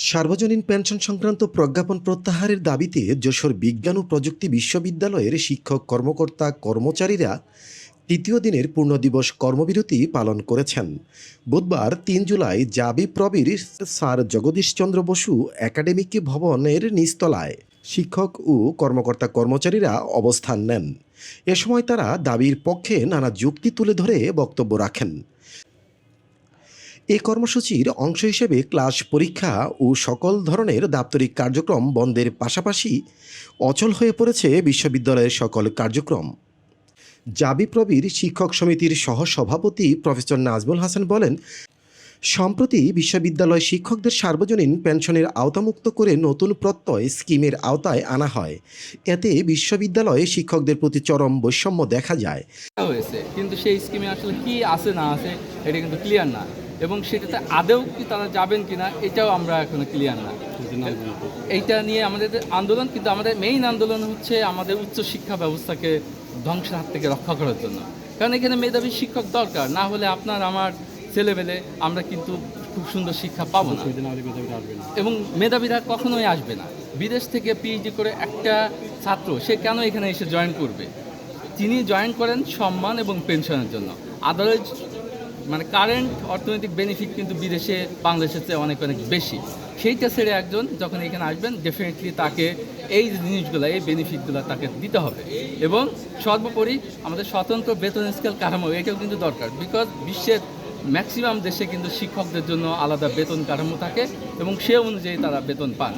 সার্বজনীন পেনশন সংক্রান্ত প্রজ্ঞাপন প্রত্যাহারের দাবিতে যশোর বিজ্ঞান ও প্রযুক্তি বিশ্ববিদ্যালয়ের শিক্ষক, কর্মকর্তা, কর্মচারীরা তৃতীয় দিনের পূর্ণ দিবস কর্মবিরতি পালন করেছেন। বুধবার তিন জুলাই জাবি প্রবীর স্যার জগদীশচন্দ্র বসু একাডেমিক ভবনের নিচতলায় শিক্ষক ও কর্মকর্তা কর্মচারীরা অবস্থান নেন। এ সময় তারা দাবির পক্ষে নানা যুক্তি তুলে ধরে বক্তব্য রাখেন। এ কর্মসূচির অংশ হিসেবে ক্লাস পরীক্ষা ও সকল ধরনের দাপ্তরিক কার্যক্রম বন্ধের পাশাপাশি অচল হয়ে পড়েছে বিশ্ববিদ্যালয়ের সকল কার্যক্রম। জাবি প্রবীর শিক্ষক সমিতির সহসভাপতি প্রফেসর নাজমুল হাসান বলেন, সম্প্রতি বিশ্ববিদ্যালয় শিক্ষকদের সার্বজনীন পেনশনের আওতামুক্ত করে নতুন প্রত্যয় স্কিমের আওতায় আনা হয়। এতে বিশ্ববিদ্যালয়ে শিক্ষকদের প্রতি চরম বৈষম্য দেখা যায়। হয়েছে, কিন্তু সেই স্কিমে আসলে কি আছে না আছে, এটা কিন্তু ক্লিয়ার না। এবং সেটাতে আদেও কি তারা যাবেন কিনা, এটাও আমরা এখনও ক্লিয়ার না। এইটা নিয়ে আমাদের আন্দোলন, কিন্তু আমাদের মেইন আন্দোলন হচ্ছে আমাদের উচ্চ শিক্ষা ব্যবস্থাকে ধ্বংসের হাত থেকে রক্ষা করার জন্য। কারণ এখানে মেধাবী শিক্ষক দরকার, না হলে আপনার আমার ছেলেমেলে আমরা কিন্তু খুব সুন্দর শিক্ষা পাবো না। এবং মেধাবীরা কখনোই আসবে না। বিদেশ থেকে পিএইচডি করে একটা ছাত্র, সে কেন এখানে এসে জয়েন করবে? তিনি জয়েন করেন সম্মান এবং পেনশনের জন্য। আদারওয়াইজ মানে কারেন্ট অর্থনৈতিক বেনিফিট কিন্তু বিদেশে, বাংলাদেশের চেয়ে অনেক অনেক বেশি। সেইটা ছেড়ে একজন যখন এখানে আসবেন ডেফিনেটলি তাকে এই জিনিসগুলো, এই বেনিফিটগুলো তাকে দিতে হবে। এবং সর্বোপরি আমাদের স্বতন্ত্র বেতন স্কেল কাঠামো, এটাও কিন্তু দরকার। বিকজ বিশ্বের ম্যাক্সিমাম দেশে কিন্তু শিক্ষকদের জন্য আলাদা বেতন কাঠামো থাকে এবং সে অনুযায়ী তারা বেতন পান।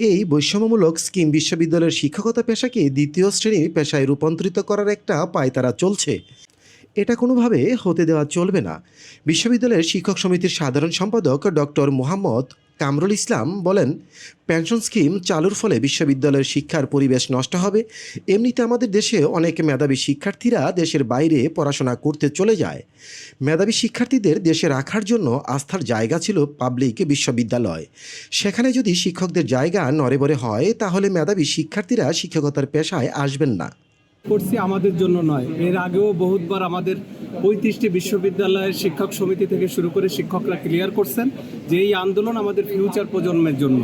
এই বৈষম্যমূলক স্কিম বিশ্ববিদ্যালয়ের শিক্ষকতা পেশাকে দ্বিতীয় শ্রেণির পেশায় রূপান্তরিত করার একটা পায়তারা চলছে। এটা কোনোভাবে হতে দেওয়া চলবে না। বিশ্ববিদ্যালয়ের শিক্ষক সমিতির সাধারণ সম্পাদক ডক্টর মোহাম্মদ কামরুল ইসলাম বলেন, পেনশন স্কিম চালুর ফলে বিশ্ববিদ্যালয়ের শিক্ষার পরিবেশ নষ্ট হবে। এমনিতে আমাদের দেশে অনেক মেধাবী শিক্ষার্থীরা দেশের বাইরে পড়াশোনা করতে চলে যায়। মেধাবী শিক্ষার্থীদের দেশে রাখার জন্য আস্থার জায়গা ছিল পাবলিক বিশ্ববিদ্যালয়। সেখানে যদি শিক্ষকদের জায়গা নড়েবড়ে হয়, তাহলে মেধাবী শিক্ষার্থীরা শিক্ষকতার পেশায় আসবেন না। করছি আমাদের জন্য নয়। এর আগেও বহুতবার আমাদের পঁয়ত্রিশটি বিশ্ববিদ্যালয়ের শিক্ষক সমিতি থেকে শুরু করে শিক্ষকরা ক্লিয়ার করছেন যে এই আন্দোলন আমাদের ফিউচার প্রজন্মের জন্য।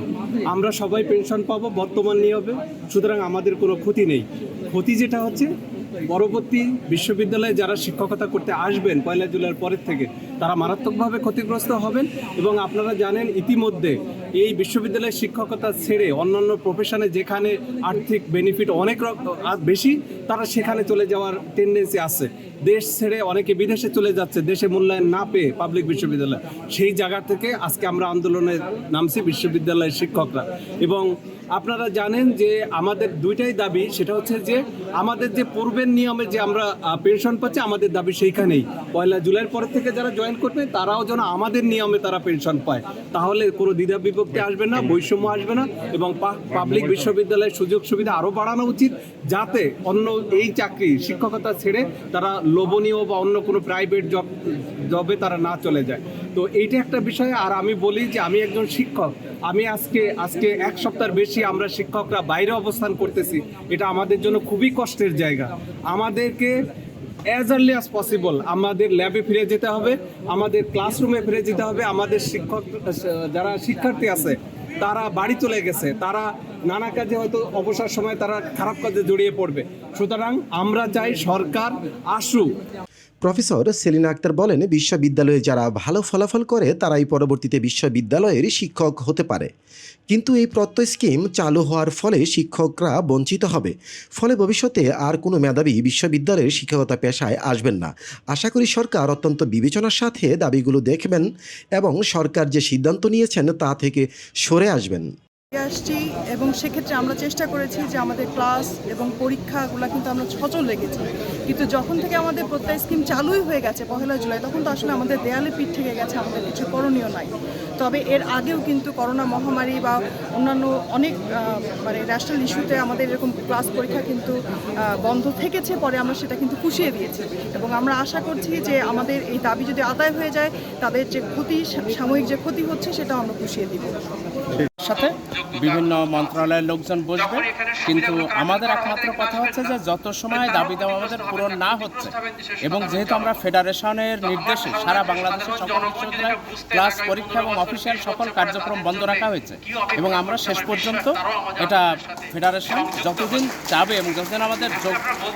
আমরা সবাই পেনশন পাবো বর্তমান নিয়মে, সুতরাং আমাদের কোনো ক্ষতি নেই। ক্ষতি যেটা হচ্ছে, পরবর্তী বিশ্ববিদ্যালয়ে যারা শিক্ষকতা করতে আসবেন পয়লা জুলাইয়ের পরের থেকে, তারা মারাত্মকভাবে ক্ষতিগ্রস্ত হবেন এবং আপনারা জানেন ইতিমধ্যে এই বিশ্ববিদ্যালয়ের শিক্ষকতা ছেড়ে অন্যান্য প্রফেশনে যেখানে আর্থিক বেনিফিট অনেক বেশি তারা সেখানে চলে যাওয়ার টেন্ডেন্সি আছে। দেশ ছেড়ে অনেকে বিদেশে চলে যাচ্ছে, দেশে মূল্যায়ন না পেয়ে পাবলিক বিশ্ববিদ্যালয়। সেই জায়গা থেকে আজকে আমরা আন্দোলনে নামছি বিশ্ববিদ্যালয়ের শিক্ষকরা। এবং আপনারা জানেন যে আমাদের দুইটাই দাবি, সেটা হচ্ছে যে আমাদের যে পূর্বের নিয়মে যে আমরা পেনশন পাচ্ছি, আমাদের দাবি সেইখানেই। পয়লা জুলাইয়ের পর থেকে যারা জয়েন করবে, তারাও যেন আমাদের নিয়মে তারা পেনশন পায়। তাহলে কোনো দ্বিধা বিভক্তি আসবে না, বৈষম্য আসবে না এবং পাবলিক বিশ্ববিদ্যালয়ের সুযোগ সুবিধা আরও বাড়ানো উচিত, যাতে অন্য এই চাকরি শিক্ষকতা ছেড়ে তারা লোভনীয় বা অন্য কোনো প্রাইভেট জব জবে তারা না চলে যায়। তো এইটা একটা বিষয়। আর আমি বলি যে আমি একজন শিক্ষক। আমি আজকে আজকে এক সপ্তাহের বেশি আমরা শিক্ষকরা বাইরে অবস্থান করতেছি। এটা আমাদের জন্য খুবই কষ্টের জায়গা। আমাদেরকে অ্যাজ আর্লি অ্যাজ পসিবল আমাদের ল্যাবে ফিরে যেতে হবে, আমাদের ক্লাসরুমে ফিরে যেতে হবে। আমাদের শিক্ষক, যারা শিক্ষার্থী আছে, তারা বাড়ি চলে গেছে। তারা নানা কাজে হয়তো অবসর সময় তারা খারাপ কাজে জড়িয়ে পড়বে। সুতরাং আমরা চাই সরকার আসুক। প্রফেসর সেলিনা আক্তার বলেন, বিশ্ববিদ্যালয়ে যারা ভালো ফলাফল করে, তারাই পরবর্তীতে বিশ্ববিদ্যালয়ের শিক্ষক হতে পারে। কিন্তু এই প্রত্যয় স্কিম চালু হওয়ার ফলে শিক্ষকরা বঞ্চিত হবে। ফলে ভবিষ্যতে আর কোনো মেধাবী বিশ্ববিদ্যালয়ের শিক্ষকতা পেশায় আসবেন না। আশা করি সরকার অত্যন্ত বিবেচনার সাথে দাবিগুলো দেখবেন এবং সরকার যে সিদ্ধান্ত নিয়েছেন তা থেকে সরে আসবেন। আসছি এবং সেক্ষেত্রে আমরা চেষ্টা করেছি যে আমাদের ক্লাস এবং পরীক্ষাগুলো কিন্তু আমরা সচল রেখেছি। কিন্তু যখন থেকে আমাদের প্রত্যয় স্কিম চালুই হয়ে গেছে পহেলা জুলাই, তখন তো আসলে আমাদের দেয়ালে পিঠ থেকে গেছে, আমাদের কিছু করণীয় নাই। তবে এর আগেও কিন্তু করোনা মহামারী বা অন্যান্য অনেক মানে ন্যাশনাল ইস্যুতে আমাদের এরকম ক্লাস পরীক্ষা কিন্তু বন্ধ থেকেছে, পরে আমরা সেটা কিন্তু পুষিয়ে দিয়েছি। এবং আমরা আশা করছি যে আমাদের এই দাবি যদি আদায় হয়ে যায়, তাদের যে ক্ষতি সাময়িক যে ক্ষতি হচ্ছে সেটা আমরা পুষিয়ে দিব। সাথে। বিভিন্ন মন্ত্রণালয়ের লোকজন বসবে কিন্তু আমাদের একমাত্র কথা হচ্ছে যে যত সময় দাবি দেওয়া আমাদের পূরণ না হচ্ছে এবং যেহেতু আমরা ফেডারেশনের নির্দেশে সারা বাংলাদেশের সকল বিশ্ববিদ্যালয় ক্লাস পরীক্ষা এবং অফিসিয়াল সকল কার্যক্রম বন্ধ রাখা হয়েছে এবং আমরা শেষ পর্যন্ত এটা ফেডারেশন যতদিন যাবে এবং যতদিন আমাদের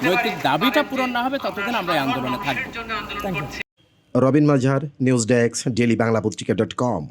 নৈতিক দাবিটা পূরণ না হবে ততদিন আমরা এই আন্দোলনে থাকব। Robin মাঝার news desk daily Bangla পত্রিকা ডট কম।